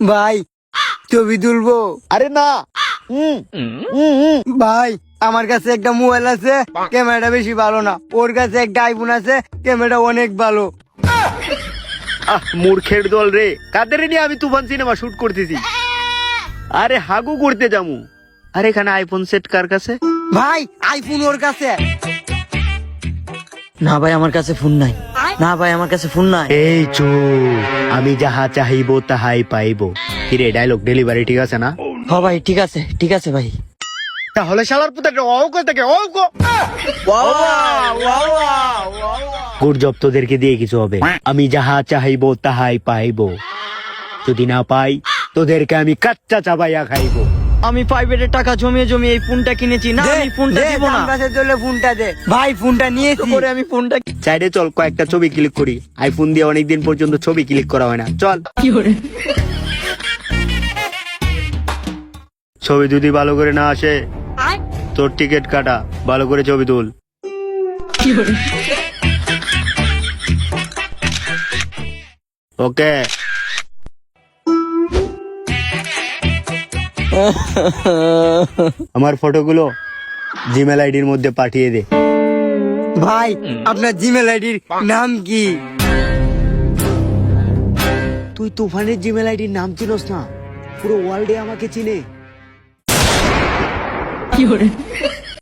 ভাই ছবি তুলবো। আরে না। ভাই আমার কাছে একটা মোবাইল আছে ক্যামেরাটা বেশি ভালো না। ওর কাছে একটা আইফোন আছে ক্যামেরাটা অনেক ভালো। আহ মূর্খের দল রে। কাদের নিয়ে আমি তুফান সিনেমা শুট করতেছি। আরে হাগু করতে যামু। আরে এখানে আইফোন সেট কার কাছে? ভাই আইফোন ওর কাছে। না ভাই আমার কাছে ফোন নাই। না ভাই আমার কাছে ফোন নাই। এই চো আমি যাহা চাহিব তাহাই পাইব। কিরে ডায়লগ ডেলিভারি ঠিক আছে না? হ ভাই ঠিক আছে ঠিক আছে ভাই। তাহলে শালার পুতাকে অঙ্ক থেকে অঙ্ক গুড জব তোদেরকে দিয়ে কিছু হবে। আমি যাহা চাহিব তাহাই পাইব। যদি না পাই তোদেরকে আমি কাচ্চা চাবাইয়া খাইব। আমি প্রাইভেটের টাকা জমিয়ে জমিয়ে এই ফোনটা কিনেছি। না আমি ফোনটা দিব না। কাছে চলে ফোনটা দে। ভাই ফোনটা নিয়েছি। করে আমি ফোনটা সাইডে চল কয়েকটা ছবি ক্লিক করি। আইফোন দিয়ে অনেকদিন পর্যন্ত ছবি ক্লিক করা হয় না। চল। কি করে? ছবি যদি ভালো করে না আসে তোর টিকিট কাটা। ভালো করে ছবি তুল। ওকে আমার ফটোগুলো জিমেল আইডির মধ্যে পাঠিয়ে দে। ভাই আপনার জিমেল আইডির নাম কি? তুই তুফানের জিমেল আইডির নাম চিনস না। পুরো ওয়ার্ল্ডে আমাকে চিনে।